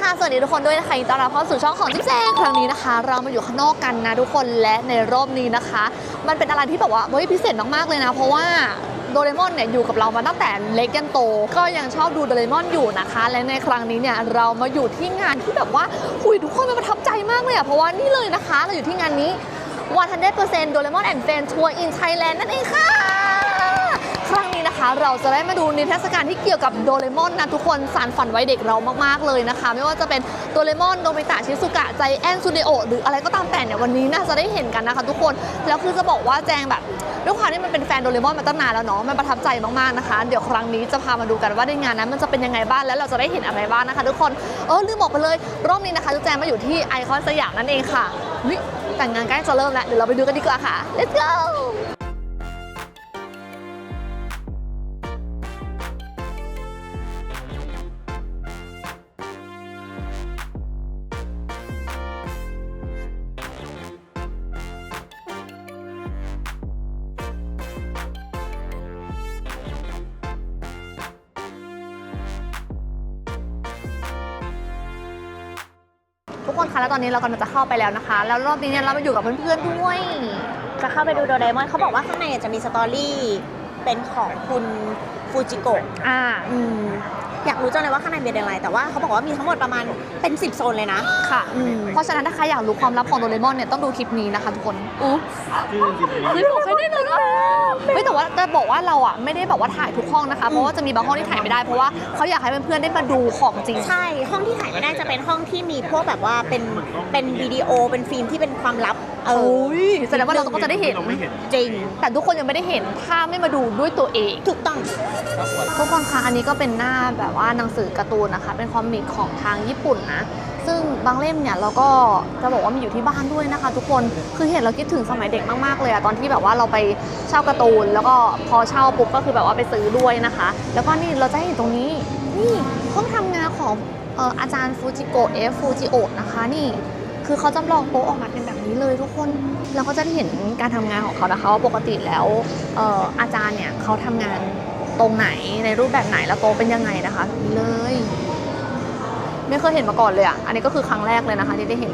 ค่ะ สวัสดีทุกคนด้วยนะคะยินดีต้อนรับเข้าสู่ช่องของจิ๊บแจงครั้งนี้นะคะ เรามาอยู่ข้างนอกกันนะทุกคนและในรอบนี้นะคะ มันเป็นอะไรที่แบบว่าเฮ้ยพิเศษมากๆเลยนะ เพราะว่าโดเรมอนเนี่ยอยู่กับเรามาตั้งแต่เล็กยันโต ก็ยังชอบดูโดเรมอนอยู่นะคะ และในครั้งนี้เนี่ยเรามาอยู่ที่งานที่แบบว่าหุยทุกคนมันประทับใจมากเลยอะเพราะว่านี่เลยนะคะ เราอยู่ที่งานนี้100% Doraemon and Friends Tour in Thailand นั่นเองค่ะครั้งนี้นะคะ เราจะได้มาดูนิทรรศการที่เกี่ยวกับโดเรมอนนะทุกคนสารฝันไว้เด็กเรามากๆเลยนะคะ ไม่ว่าจะเป็นโดเรมอนโดมิตะชิซุกะใจแอนซูเดโอหรืออะไรก็ตามแต่เนี่ยวันนี้น่าจะได้เห็นกันนะคะทุกคนแล้วคือจะบอกว่าแจงแบบด้วยความที่มันเป็นแฟนโดเรมอนมาตั้งนานแล้วเนาะมันประทับใจมากๆนะคะ เดี๋ยวครั้งนี้จะพามาดูกันว่าในงานนั้นมันจะเป็นยังไงบ้างแล้วเราจะได้เห็นอะไรบ้างนะคะ ทุกคนเออลืมบอกไปเลยรอบนี้นะคะทุกแจงมาอยู่ที่ไอคอนสยามนั่นเองค่ะแต่งงานใกล้จะเริ่มแล้วเดี๋ยวเราไปดูกันดีกว่าค่ะ let's go ทุกคนคะแล้วตอนนี้เรากำลังจะเข้าไปแล้วนะคะ แล้วรอบนี้เนี่ยเรามาอยู่กับเพื่อนๆด้วยจะเข้าไปดูโดราเอมอนเขาบอกว่าข้างในจะมีสตอรี่เป็นของคุณฟูจิโกะอ่าอืม อยากรู้จังเลยว่าข้างในเป็นอะไร แต่ว่าเขาบอกว่ามีทั้งหมดประมาณเป็น 10 โซนเลยนะ ค่ะ อืม เพราะฉะนั้นถ้าใครอยากรู้ความลับของโดเรมอนเนี่ยต้องดูคลิปนี้นะคะทุกคนอุ๊บเฮ้ยบอกใครได้เลยนะเฮ้ยแต่ว่าจะบอกว่าเราอะไม่ได้แบบว่าถ่ายทุกห้องนะคะ เพราะว่าจะมีบางห้องที่ถ่ายไม่ได้ เพราะว่าเขาอยากให้เพื่อนๆได้มาดูของจริง ใช่ ห้องที่ถ่ายไม่ได้จะเป็นห้องที่มีพวกแบบว่าเป็นเป็นวิดีโอเป็นฟิล์มที่เป็นความลับ เอโอ้อยแสดงว่าเราก็จะได้เห็นจริง แต่ทุกคนยังไม่ได้เห็นถ้าไม่มาดูด้วยตัวเอง ถูกต้องทุกคนคะอันนี้ก็เป็นหน้าแบบว่าหนังสือการ์ตูนนะคะ เป็นคอมิกของทางญี่ปุ่นนะ ซึ่งบางเล่มเนี่ยเราก็จะบอกว่ามีอยู่ที่บ้านด้วยนะคะ ทุกคนคือเห็นเราคิดถึงสมัยเด็กมากๆเลยอะตอนที่แบบว่าเราไปเช่าการ์ตูน แล้วก็พอเช่าปุ๊บก็คือแบบว่าไปซื้อด้วยนะคะ แล้วก็นี่เราจะเห็นตรงนี้นี่ห้องทำงานของเอ่ออาจารย์ฟูจิโกะเอฟฟูจิโอะนะคะนี่คือเขาจำลองโต๊ะออกมาเป็นแบบ นี้เลยทุกคนเราก็จะได้เห็นการทำงานของเขานะคะว่าปกติแล้วอออาจารย์เนี่ยเขาทำงานตรงไหนในรูปแบบไหนแล้วโตเป็นยังไงนะคะนี่เลย ไม่เคยเห็นมาก่อนเลยอะอันนี้ก็คือครั้งแรกเลยนะคะที่ได้เห็น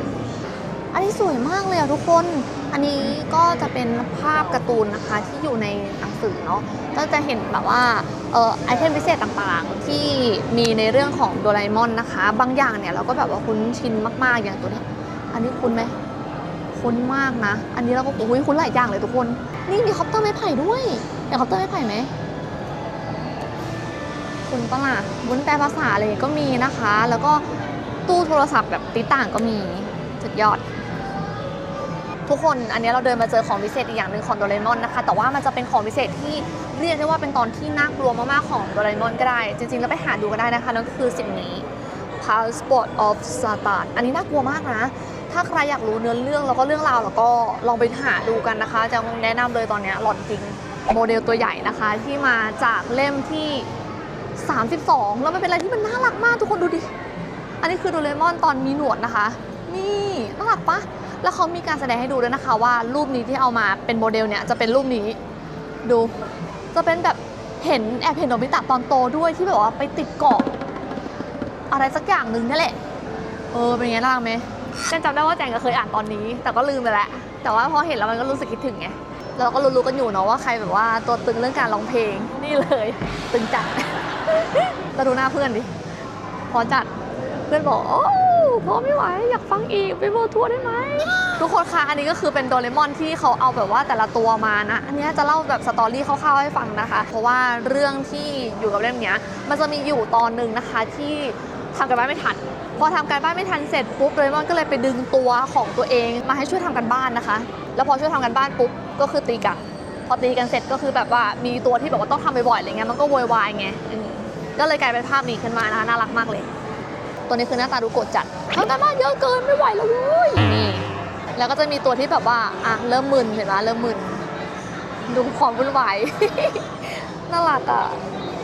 อันนี้สวยมากเลยอะทุกคน อันนี้ก็จะเป็นภาพการ์ตูนนะคะที่อยู่ในหนังสือเนาะก็จะเห็นแบบว่าเอ่อไอเทมพิเศษต่างๆ ที่มีในเรื่องของโดราเอมอนนะคะ บางอย่างเนี่ยเราก็แบบว่าคุ้นชินมากๆอย่างตัวนี้ อันนี้คุ้นไหม คุ้นมากนะ อันนี้เราก็โอ้ยคุ้นหลายอย่างเลยทุกคน นี่มีคอปเตอร์ไม้ไผ่ด้วยเห็นคอปเตอร์ไม้ไผ่ไหมคุณปะล่ะบนแปลภาษาเลยก็มีนะคะ แล้วก็ตู้โทรศัพท์แบบติดต่างก็มีสุดยอด ทุกคนอันนี้เราเดินมาเจอของพิเศษอีกอย่างหนึ่งของโดเรมอนนะคะ แต่ว่ามันจะเป็นของพิเศษที่เรียกได้ว่าเป็นตอนที่น่ากลัวมากๆของโดเรมอนก็ได้ จริงๆแล้วไปหาดูก็ได้นะคะนั่นก็คือสิ่งนี้ Passport of Satan อันนี้น่ากลัวมากนะ ถ้าใครอยากรู้เนื้อเรื่องแล้วก็เรื่องราวแล้วก็ลองไปหาดูกันนะคะจะแนะนำเลยตอนนี้หลอนจริงโมเดลตัวใหญ่นะคะที่มาจากเล่มที่ 32 แล้วมันเป็นอะไรที่มันน่ารักมากทุกคนดูดิ อันนี้คือโดเรมอนตอนมีหนวดนะคะ นี่น่ารักปะแล้วเขามีการแสดงให้ดูด้วยนะคะว่ารูปนี้ที่เอามาเป็นโมเดลเนี่ยจะเป็นรูปนี้ดู จะเป็นแบบเห็นแอบเห็นโนบิตะตอนโตด้วยที่แบบว่าไปติดเกาะอะไรสักอย่างหนึ่งนั่นแหละ เออเป็นไงล่างไหม แจนจำได้ว่าแจงก็เคยอ่านตอนนี้ แต่ก็ลืมไปแล้ว แต่ว่าพอเห็นแล้วมันก็รู้สึกคิดถึงไง เราก็รู้ๆกันอยู่เนาะว่าใครแบบว่าตัวตึงเรื่องการร้องเพลงนี่เลย ตึงจัดเราดูหน้าเพื่อนดิ พอจัด เพื่อนบอกโอ้พอไม่ไหวอยากฟังอีกไปโบทัวร์ได้ไหมทุกคนคะอันนี้ก็คือเป็นโดเรมอนที่เขาเอาแบบว่าแต่ละตัวมานะ อันนี้จะเล่าแบบสตอรี่คร่าวๆให้ฟังนะคะ เพราะว่าเรื่องที่อยู่กับเล่มเนี้ยมันจะมีอยู่ตอนหนึ่งนะคะที่ทำกันบ้านไม่ทัน พอทำการบ้านไม่ทันเสร็จปุ๊บโดเรมอนก็เลยไปดึงตัวของตัวเองมาให้ช่วยทำกันบ้านนะคะ แล้วพอช่วยทำกันบ้านปุ๊บก็คือตีกันพอตีกันเสร็จก็คือแบบว่ามีตัวที่แบบว่าต้องทำบ่อยๆอะไรเงี้ยมันก็โวยวายไงก็เลยกลายเป็นภาพนี้ขึ้นมานะคะน่ารักมากเลย ตัวนี้คือหน้าตาดูโกรธจัดทำกันบ้านเยอะเกินไม่ไหวแล้วเว้ยนี่แล้วก็จะมีตัวที่แบบว่าอะเริ่มมึนเห็นไหมเริ่มมึนดูความวุ่นวายน่ารักอะ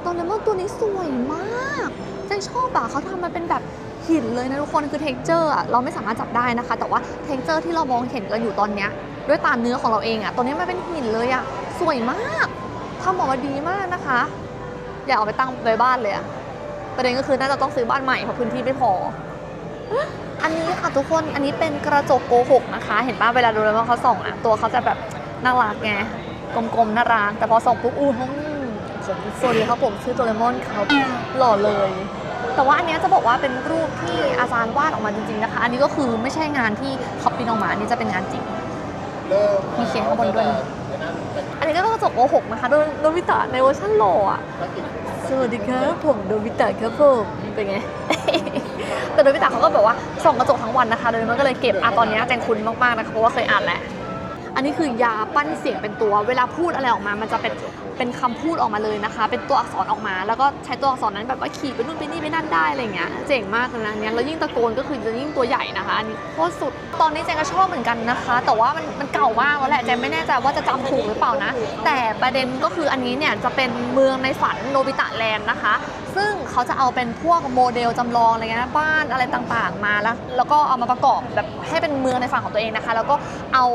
ตอนเลมอนตัวนี้สวยมากเจนชอบอะเขาทำมาเป็นแบบ หินเลยนะทุกคนคือเท็กเจอร์เราไม่สามารถจับได้นะคะ แต่ว่าเท็กเจอร์ที่เรามองเห็นกันอยู่ตอนเนี้ยด้วยตาเนื้อของเราเองอะตัวนี้มันเป็นหินเลยอะสวยมากทำออกมาดีมากนะคะ อยากเอาไปตั้งไว้บ้านเลยอะประเด็นก็คือน่าจะต้องซื้อบ้านใหม่เพราะพื้นที่ไม่พอ อันนี้ค่ะทุกคนอันนี้เป็นกระจกโกหกนะคะ เห็นป่ะเวลาดเรมอนเขาส่องอะตัวเขาจะแบบน่ารักไงกลมๆน่ารักแต่พอส่องปุ๊บอู้ห้องผมสวัสดีครับผมชื่อโดเรมอนครับหล่อเลย แต่ว่าอันเนี้ยจะบอกว่าเป็นรูปที่อาจารย์วาดออกมาจริงๆนะคะ อันนี้ก็คือไม่ใช่งานที่เขาปริ้นออกมาอันนี้จะเป็นงานจริงมีเขียนข้างบนด้วย อันนี้ก็กระจกโกหกนะคะโดโดบิตะในเวอร์ชันหล่ออะสวัสดีครับผมโดบิตะครับผมเป็นไง แต่โดบิตะเขาก็แบบว่าส่องกระจกทั้งวันนะคะโดยมันก็เลยเก็บอะตอนนี้แจงคุ้นมากๆนะคะเพราะว่าเคยอ่านแล้ว อันนี้คือยาปั้นเสียงเป็นตัว เวลาพูดอะไรออกมา มันจะเป็นเป็นคำพูดออกมาเลยนะคะ เป็นตัวอักษรออกมา แล้วก็ใช้ตัวอักษรนั้นแบบว่าขี่ไปนู่นไปนี่ไปนั่นได้อะไรเงี้ย เจ๋งมากเลยนะเนี่ยแล้วยิ่งตะโกนก็คือจะยิ่งตัวใหญ่นะคะ อันนี้โคตรสุด ตอนนี้แจงก็ชอบเหมือนกันนะคะ แต่ว่ามันมันเก่ามากแล้วแหละแจงไม่แน่ใจว่าจะจำถูกหรือเปล่านะ แต่ประเด็นก็คืออันนี้เนี่ยจะเป็นเมืองในฝันโนบิตะแลนด์นะคะ ซึ่งเขาจะเอาเป็นพวกโมเดลจำลองอะไรเงี้ยบ้านอะไรต่างๆ มาแล้ว แล้วก็เอามาประกอบแบบให้เป็นเมืองในฝันของตัวเองนะคะ แล้วก็เอา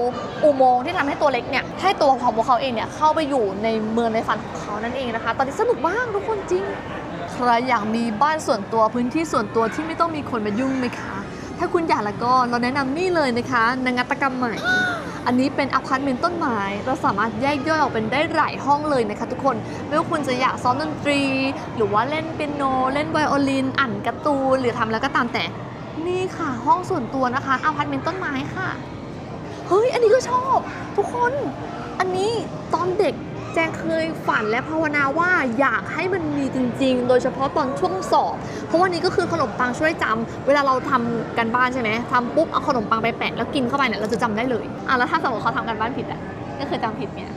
อุโมงค์ที่ทำให้ตัวเล็กเนี่ยให้ตัวของพวกเขาเองเนี่ยเข้าไปอยู่ในเมืองในฝันของเขานั่นเองนะคะ ตอนนี้สนุกมากทุกคนจริงใครอยากมีบ้านส่วนตัวพื้นที่ส่วนตัวที่ไม่ต้องมีคนมายุ่งไหมคะ ถ้าคุณอยากแล้วก็เราแนะนำนี่เลยนะคะนงัตกรรมใหม่ อันนี้เป็นอพาร์ตเมนต์ต้นไม้ เราสามารถแยกย่อยออกเป็นได้หลายห้องเลยนะคะทุกคน ไม่ว่าคุณจะอยากซ้อมดนตรี หรือว่าเล่นเปียโน เล่นไวโอลิน อ่านการ์ตูน หรือทำแล้วก็ตามแต่ นี่ค่ะห้องส่วนตัวนะคะอพาร์ตเมนต์ต้นไม้ค่ะ เฮ้ย อันนี้ก็ชอบ ทุกคน อันนี้ตอนเด็ก จงเคยฝันและภาวนาว่าอยากให้มันมีจริง ๆ โดยเฉพาะตอนช่วงสอบ เพราะว่านี้ก็คือขนมปังช่วยจำเวลาเราทำกันบ้านใช่ไหมทำปุ๊บเอาขนมปังไปแปะแล้วกินเข้าไปเนี่ยเราจะจำได้เลยอะแล้วถ้าสมมติเขาทำกันบ้านผิดอะก็คือจำผิดเนี่ย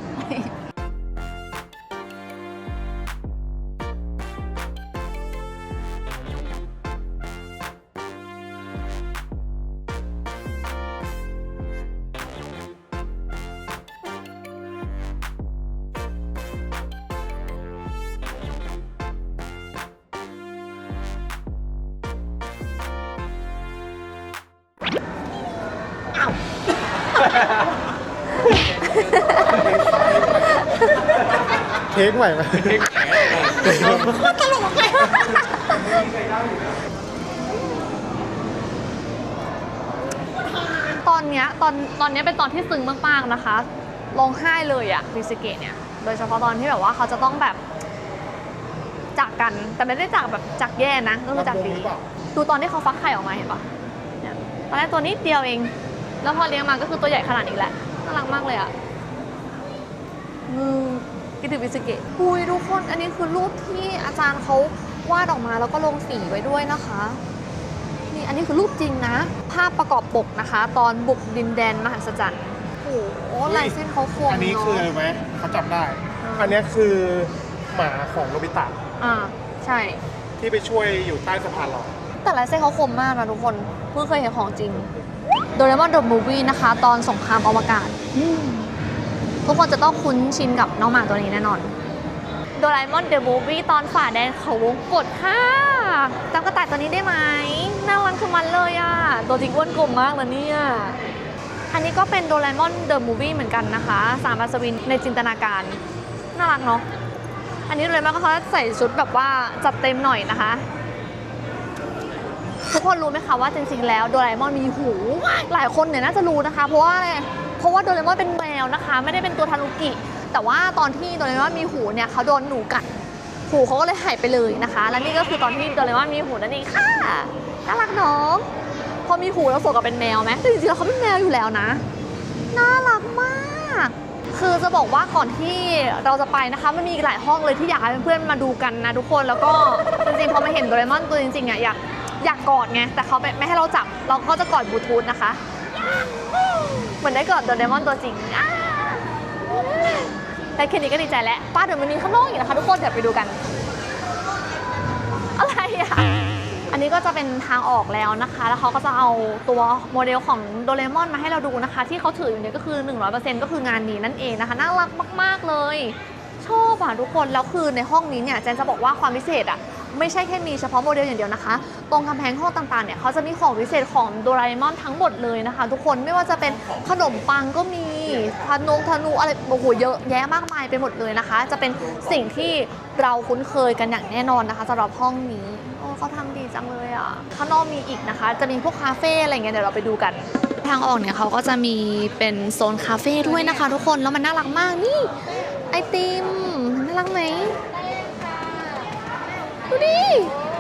เค้กใหม่ไหมตอนเนี้ยตอนตอนเนี้ยเป็นตอนที่ซึ้งมากๆนะคะร้องไห้เลยอะริสเกะเนี่ย โดยเฉพาะตอนที่แบบว่าเขาจะต้องแบบจากกันแต่ไม่ได้จากแบบจากแย่นะก็คือจากดีดูตอนที่เขาฟักไข่ออกมาเห็นปะเนี่ยตอนแรกตัวนิดเดียวเอง แล้วพอเลี้ยงมาก็คือตัวใหญ่ขนาดนี้แหละ น่ารักมากเลยอะอืมคิดถึงวิสเกะคุยทุกคน อันนี้คือรูปที่อาจารย์เขาวาดออกมาแล้วก็ลงสีไว้ด้วยนะคะ นี่อันนี้คือรูปจริงนะ ภาพประกอบปกนะคะ ตอนบุกดินแดนมหัศจรรย์โอ้โหลายเส้นเขาคมอันนี้คืออะไรเนาะไหมเขาจำได้อ่าอันนี้คือหมาของโนบิตะอ่าใช่ ที่ไปช่วยอยู่ใต้สะพานลอยแต่ลายเส้นเขาคมมากนะทุกคน เพิ่งเคยเห็นของจริง โดเรมอนเดอะมูฟวี่นะคะ ตอนสงครามอวกาศ ทุกคนจะต้องคุ้นชินกับน้องหมาตัวนี้แน่นอน โดราเอมอนเดอะมูฟวี่ตอนฝ่าแดนเขาวงกดค่ะจำกระต่ายตัวนี้ได้ไหมน่ารักคือมันเลยอะ ตัวจริงอ้วนกลมมากนะเนี่ยอันนี้ก็เป็นโดราเอมอนเดอะมูฟวี่เหมือนกันนะคะ สามอัศวินในจินตนาการ น่ารักเนาะอันนี้โดราเอมอนก็เขาใส่ชุดแบบว่าจัดเต็มหน่อยนะคะ ทุกคนรู้ไหมคะว่าจริงๆแล้วโดราเอมอนมีหู หลายคนเนี่ยน่าจะรู้นะคะ เพราะว่าอะไรเพราะว่าโดราเอมอนเป็นแมวนะคะ ไม่ได้เป็นตัวทานุกิ แต่ว่าตอนที่โดราเอมอนมีหูเนี่ยเขาโดนหนูกัดหูเขาก็เลยหายไปเลยนะคะ และนี่ก็คือตอนที่โดราเอมอนมีหูนั่นเองค่ะน่ารักเนาะพอมีหูแล้วสวกับเป็นแมวไหมแต่จริงๆแล้วเขาเป็นแมวอยู่แล้วนะน่ารักมาก คือจะบอกว่าก่อนที่เราจะไปนะคะมันมีหลายห้องเลยที่อยากให้เพื่อนๆมาดูกันนะทุกคนแล้วก็จริงๆพอมาเห็นโดเรมอนตัวจริงๆอะอยาก อยากกอดไง แต่เขาไม่ให้เราจับ เราก็จะกอดบลูทูธนะคะ เหมือนได้กอดโดเรมอนตัวจริงแต่แค่นี้ก็ดีใจแล้ว ป้าเดี๋ยวมันมีข้างนอกอีกนะคะทุกคน เดี๋ยวไปดูกัน อะไรอะ อันนี้ก็จะเป็นทางออกแล้วนะคะ แล้วเขาก็จะเอาตัวโมเดลของโดเรมอนมาให้เราดูนะคะ ที่เขาถืออยู่เนี่ยก็คือ 100%ก็คืองานนี้นั่นเองนะคะ น่ารักมาก ๆ เลย ชอบอะทุกคน แล้วคือในห้องนี้เนี่ย แจนจะบอกว่าความพิเศษอะ ไม่ใช่แค่มีเฉพาะโมเดลอย่างเดียวนะคะ ตรงกำแพงห้องต่างๆเนี่ยเขาจะมีของพิเศษของโดราเอมอนทั้งหมดเลยนะคะ ทุกคนไม่ว่าจะเป็นขนมปังก็มีธนงธนูอะไรโอ้โหเยอะแยะมากมายไปหมดเลยนะคะ จะเป็นสิ่งที่เราคุ้นเคยกันอย่างแน่นอนนะคะสำหรับห้องนี้โอ้เขาทำดีจังเลยอะข้างนอกมีอีกนะคะ จะมีพวกคาเฟ่อะไรเงี้ยเดี๋ยวเราไปดูกันทางออกเนี่ยเขาก็จะมีเป็นโซนคาเฟ่ด้วยนะคะ ทุกคนแล้วมันน่ารักมากนี่ไอติมน่ารักไหม ดูดิ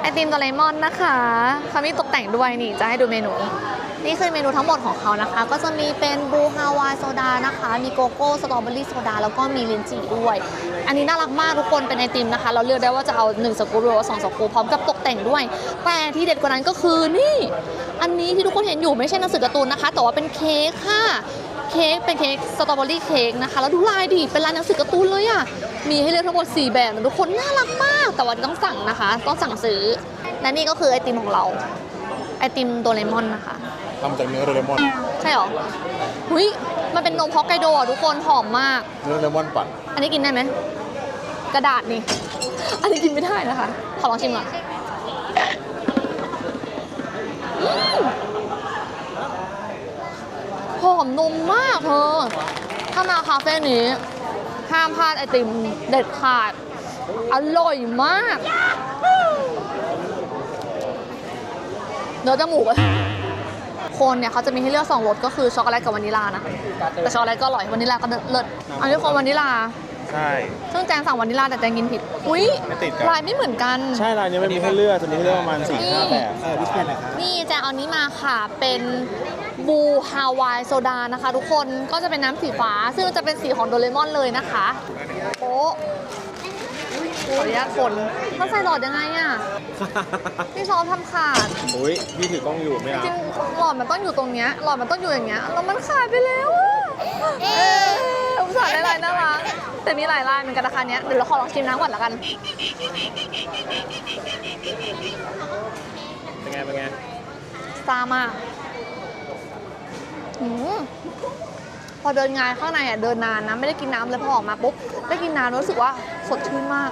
ไอติมโดเรมอนนะคะเขามีตกแต่งด้วยนี่จะให้ดูเมนู นี่คือเมนูทั้งหมดของเขานะคะ ก็จะมีเป็นบูฮาวายโซดานะคะ มีโกโก้สตรอเบอรี่โซดาแล้วก็มีลินจีด้วย อันนี้น่ารักมากทุกคนเป็นไอติมนะคะ เราเลือกได้ว่าจะเอา 1สกู๊ปหรือว่า2สกู๊ปพร้อมกับตกแต่งด้วย แต่ที่เด็ดกว่านั้นก็คือนี่ อันนี้ที่ทุกคนเห็นอยู่ไม่ใช่หนังสือการ์ตูนนะคะ แต่ว่าเป็นเค้กค่ะเค้กเป็นเค้กสตรอเบอรี่เค้กนะคะ แล้วดูลายดิเป็นลายหนังสือการ์ตูนเลยอะ มีให้เลือกทั้งหมด 4 แบบนะทุกคนน่ารักมาก แต่ว่าต้องสั่งนะคะ ต้องสั่งซื้อ และนี่ก็คือไอติมของเรา ไอติมโดเรมอนนะคะ ทำจากเนื้อโดเรมอน ใช่หรอหุยมันเป็นนมฮอกไกโดอะทุกคนหอมมาก เนื้อโดเรมอนปั่น อันนี้กินได้ไหม กระดาษนี่ อันนี้กินไม่ได้นะคะ ขอลองชิมก่อนอืมหอมนมมากเธอถ้ามาคาเฟ่นี้ ห้ามพลาดไอติมเด็ดขาด อร่อยมาก เนื้อจมูกอะโคนเนี่ยเขาจะมีให้เลือกสองรสก็คือช็อกโกแลตกับวานิลลานะ แต่ช็อกโกแลตก็อร่อยวานิลลาก็เลิศอันนี้โคนวานิลลา ใช่ ซึ่งแจงสั่งวานิลลาแต่แจงกินผิด อุ้ยไม่ติดกัน ลายไม่เหมือนกัน ใช่ร้านนี้มันมีให้เลือกจะมีให้เลือกประมาณ4ี่ห้าแบบเออวิสเกตนะครับ นี่แจงเอานี้มาค่ะเป็น บูฮาวายโซดานะคะ ทุกคนก็จะเป็นน้ำสีฟ้า ซึ่งจะเป็นสีของโดเรมอนเลยนะคะโป๊ะขออนุญาตคนมันใส่หลอดยังไงอะพี่ซอฟทำขาดอุ้ยพี่ถือกล้องอยู่ไม่เอาจริงๆหลอดมันต้องอยู่ตรงเนี้ยหลอดมันต้องอยู่อย่างเงี้ยแล้วมันขาดไปแล้วอะเอออุตส่าห์ได้ลายน่ารักแต่มีหลายลายเหมือนกันนะคะเนี้ยเดี๋ยวเราขอลองชิมน้ำก่อนละกันเป็นไงเป็นไงซ่ามากหืม พอเดินงานข้างในอะเดินนานนะ ไม่ได้กินน้ำเลยพอออกมาปุ๊บได้กินน้ำรู้สึกว่าสดชื่นมาก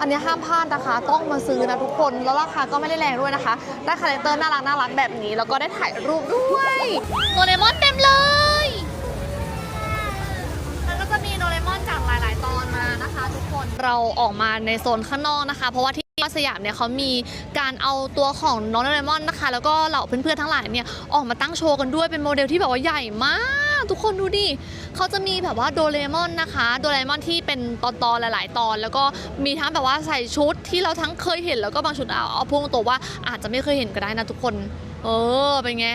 อันนี้ห้ามพลาดนะคะ ต้องมาซื้อนะทุกคนแล้วราคาก็ไม่ได้แรงด้วยนะคะ ได้คาแรคเตอร์น่ารักน่ารักแบบนี้ แล้วก็ได้ถ่ายรูปด้วยโดเรมอนเต็มเลยแล้วก็จะมีโดเรมอนจากหลาย ๆ ตอนมานะคะ ทุกคนเราออกมาในโซนข้างนอกนะคะ เพราะว่าที่ สยามเนี่ยเขามีการเอาตัวของน้องโดเรมอนนะคะ แล้วก็เหล่าเพื่อนๆทั้งหลายเนี่ยออกมาตั้งโชว์กันด้วยเป็นโมเดลที่แบบว่าใหญ่มาก ทุกคนดูดิเขาจะมีแบบว่าโดเรมอนนะคะโดเรมอนที่เป็นตอนๆหลาย ๆ ตอน แล้วก็มีทั้งแบบว่าใส่ชุดที่เราทั้งเคยเห็นแล้วก็บางชุดเอาเอาพุ่งตัวว่าอาจจะไม่เคยเห็นก็ได้นะทุกคน เออเป็นไง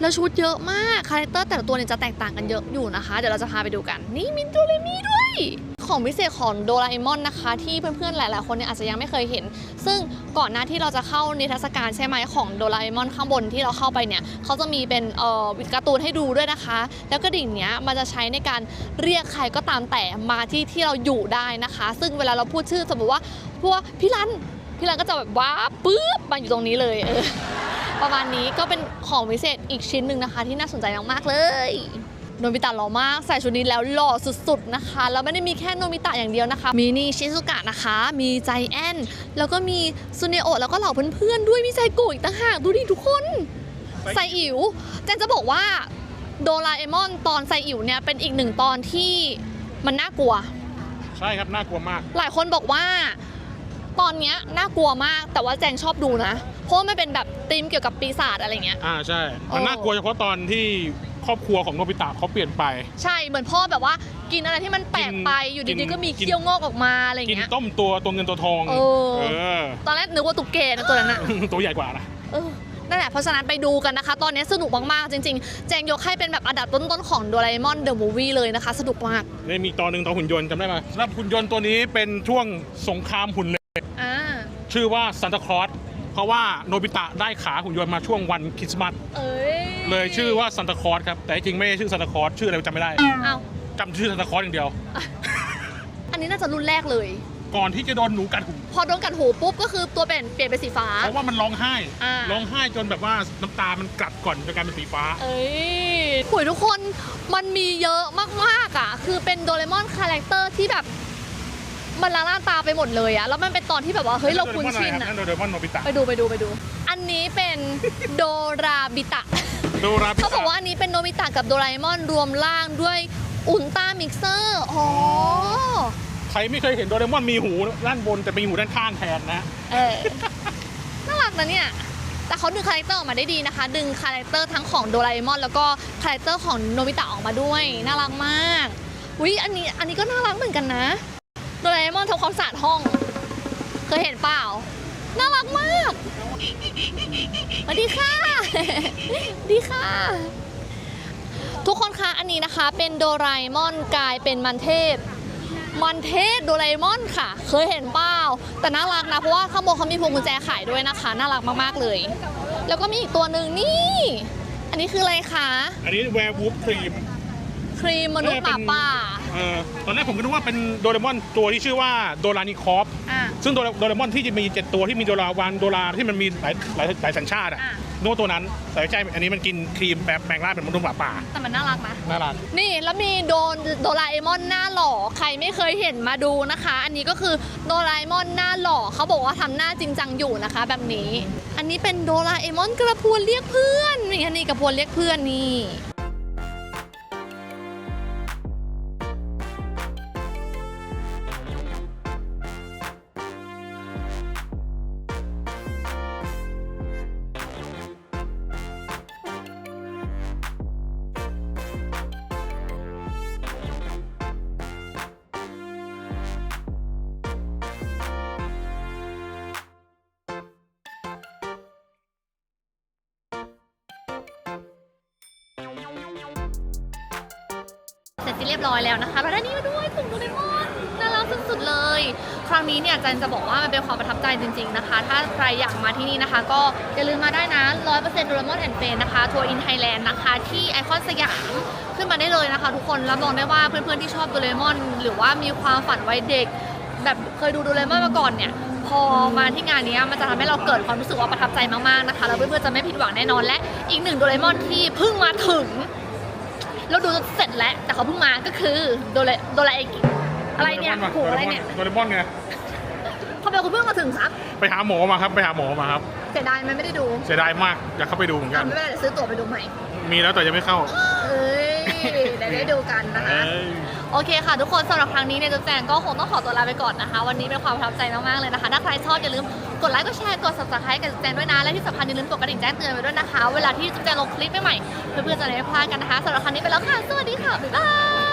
แล้วชุดเยอะมาก คาแรคเตอร์แต่ละตัวเนี่ยจะแตกต่างกันเยอะอยู่นะคะ เดี๋ยวเราจะพาไปดูกัน นี่มินโดเรมีด้วย ของพิเศษของโดราเอมอนนะคะ ที่เพื่อนๆหลายๆคนเนี่ยอาจจะยังไม่เคยเห็น ซึ่งก่อนหน้าที่เราจะเข้านิทรรศการใช่ไหมของโดราเอมอนข้างบนที่เราเข้าไปเนี่ยเขาจะมีเป็นเอ่อวิดการ์ตูนให้ดูด้วยนะคะ แล้วกระดิ่งเนี้ยมันจะใช้ในการเรียกใครก็ตามแต่มาที่ที่เราอยู่ได้นะคะ ซึ่งเวลาเราพูดชื่อสมมติว่าพว่าพี่รันพี่รันก็จะแบบว้าปุ๊บมาอยู่ตรงนี้เลยเออประมาณนี้ก็เป็นของวิเศษอีกชิ้นหนึ่งนะคะ ที่น่าสนใจมากๆเลย นบิตะหล่อมากใส่ชุดนี้แล้วหล่อสุดๆนะคะ แล้วไม่ได้มีแค่โนบิตะอย่างเดียวนะคะ มีนี่ชิซุกะนะคะ มีใจแอนแล้วก็มีซุเนโอะแล้วก็เหล่าเพื่อนๆด้วยมีไซโกะอีกต่างหากดูดิทุกคนไซอิ๋วแจนจะบอกว่าโดราเอมอนตอนไซอิ๋วเนี่ยเป็นอีกหนึ่งตอนที่มันน่ากลัว ใช่ครับน่ากลัวมาก หลายคนบอกว่าตอนเนี้ยน่ากลัวมากแต่ว่าแจงชอบดูนะ เพราะว่ามันเป็นแบบธีมเกี่ยวกับปีศาจอะไรเงี้ยอ่าใช่มันโอ้น่ากลัวเฉพาะตอนที่ ครอบครัวของโนบิตะเขาเปลี่ยนไป ใช่เหมือนพ่อแบบว่า กินอะไรที่มันแปลกไปอยู่กิดีนๆก็มีกินเคี้ยวงอกออกมาอะไรกินเงี้ยต้มตัวตัวเงินตัวทองเออเออตอนแรกนึกว่าตุ๊กแกนะตัวนั้นอะ ตัวใหญ่กว่านะเออนั่นแหละเพราะฉะนั้นไปดูกันนะคะ ตอนนี้สนุกมากๆจริงๆ แจงยกให้เป็นแบบอันดับต้นๆของโดราเอมอนเดอะมูวี่เลยนะคะ สนุกมากนี่มีตอนหนึ่งตอนหุ่นยนต์จำได้ไหมสำหรับหุ่นยนต์ตัวนี้เป็นช่วงสงครามหุ่นเหล็กอ่าชื่อว่าซันตาคลอส เพราะว่าโนบิตะได้ขาหุ่นยนต์มาช่วงวันคริสต์มาสเอ้ยเลยชื่อว่าซันตาคลอสครับแต่จริงๆไม่ใช่ชื่อซันตาคลอสชื่ออะไรจำไม่ได้อ้าวจำชื่อซันตาคลอสอย่างเดียว อันนี้น่าจะรุ่นแรกเลย ก่อนที่จะโดนหนูกัดหูพอโดนกัดหูปุ๊บก็คือตัวเป็นเปลี่ยนเป็นสีฟ้า เพราะว่ามันร้องไห้อ่า ร้องไห้จนแบบว่าน้ำตามันกัดก่อนจนกลายเป็นสีฟ้า เอ้ยคุยทุกคนมันมีเยอะมากๆอะ คือเป็นโดเรมอนคาแรคเตอร์ที่แบบ มันละล่าตาไปหมดเลยอะแล้วมันเป็นตอนที่แบบว่าเฮ้ยเราคุ้นชินอะนั่นโดเรมอนโนบิตะไปดูไปดูไปดู อันนี้เป็นโดราบิตะโดราบิตะเขาบอกว่าอันนี้เป็นโนบิตะกับโดราเอมอนรวมร่างด้วยอุลตร้ามิกเซอร์อ๋อใครไม่เคยเห็นโดเรมอนมีหูด้านบนแต่มีหูด้านข้างแทนนะเออน่ารักนะเนี่ยแต่เขาดึงคาแรคเตอร์ออกมาได้ดีนะคะ ดึงคาแรคเตอร์ทั้งของโดราเอมอนแล้วก็คาแรคเตอร์ของโนบิตะออกมาด้วย น่ารักมากวิอันนี้ อันนี้ก็น่ารักเหมือนกันนะ โดราเอมอนทำความสะอาดห้อง เคยเห็นเปล่า น่ารักมากสวัสดีค่ะดีค่ะ ทุกคนคะอันนี้นะคะ เป็นโดราเอมอนกลายเป็นมันเทพ มันเทพโดราเอมอนค่ะ เคยเห็นเปล่า แต่น่ารักนะ เพราะว่าข้างบนเขามีพวงกุญแจขายด้วยนะคะ น่ารักมากๆเลย แล้วก็มีอีกตัวหนึ่งนี่ อันนี้คืออะไรคะ อันนี้แวร์วูฟครีม ครีมมนุษย์หมาป่า เออตอนแรกผมก็นึกว่าเป็นโดเรมอนตัวที่ชื่อว่าโดรานิคอฟอะซึ่งโดเรโดเรมอนที่จะมีเจ็ดตัวที่มีโดราวานโดราที่มันมีหลายหลายหลายสัญชาติอะอะ นึกว่าตัวนั้นแต่ไม่ใช่อันนี้มันกินครีมแบบแปลงร่างเป็นมนุษย์หมาป่าแต่มันน่ารักนะ น่ารัก นี่แล้วมีโดนโดราเอมอนหน้าหล่อใครไม่เคยเห็นมาดูนะคะ อันนี้ก็คือโดราเอมอนหน้าหล่อเขาบอกว่าทำหน้าจริงจังอยู่นะคะ แบบนี้ อันนี้เป็นโดราเอมอนกระพวนเรียกเพื่อนนี่อันนี้กระพวนเรียกเพื่อนนี่ เสร็จสิ้นเรียบร้อยแล้วนะคะแล้วได้นี่มาด้วยถุงโดเรมอนน่ารักสุดๆเลย ครั้งนี้เนี่ยจันจะบอกว่ามันเป็นความประทับใจจริง ๆนะคะ ถ้าใครอยากมาที่นี่นะคะ ก็อย่าลืมมาได้นะ100%โดเรมอนแอนด์เฟนนะคะทัวร์อินไทยแลนด์นะคะ ที่ไอคอนสยามขึ้นมาได้เลยนะคะ ทุกคนรับรองได้ว่าเพื่อนๆที่ชอบโดเรมอน หรือว่ามีความฝันวัยเด็ก แบบเคยดูโดเรมอนมาก่อนเนี่ยพอมาที่งานนี้มันจะทำให้เราเกิดความรู้สึกว่าประทับใจมากๆนะคะแล้วเพื่อนๆจะไม่ผิดหวังแน่นอนและอีกหนึ่งโดเรมอนที่เพิ่งมาถึง เราดูเสร็จแล้ว แต่เขาเพิ่งมาก็คือโดเรโดราเอกิอะไรเนี่ยผูกอะไรเนี่ยโดเรมอนไงทำไมคุณเพิ่งมาถึงซักไปหาหมอมาครับไปหาหมอมาครับเสียดายไหมไม่ได้ดูเสียดายมากอยากเข้าไปดูเหมือนกัอะนไม่เป็นไรเดี๋ยวซื้อตั๋วไปดูใหม่ มีแล้วแต่ยังไม่เข้าเอ้ยเดี๋ยวได้ดูกันนะคะเอ้ย โอเคค่ะทุกคนสำหรับครั้งนี้เนี่ยจุ๊บแจงก็คงต้องขอตัวลาไปก่อนนะคะ วันนี้เป็นความประทับใจมากๆเลยนะคะ ถ้าใครชอบอย่าลืมกดไลค์กดแชร์กด subscribe กับจุ๊บแจงด้วยนะ และที่สำคัญอย่าลืมกดกระดิ่งแจ้งเตือนไปด้วยนะคะ เวลาที่จุ๊บแจงลงคลิปใหม่ๆเพื่อนๆจะได้ไม่พลาดกันนะคะสำหรับครั้งนี้ไปแล้วค่ะ สวัสดีค่ะบ๊ายบาย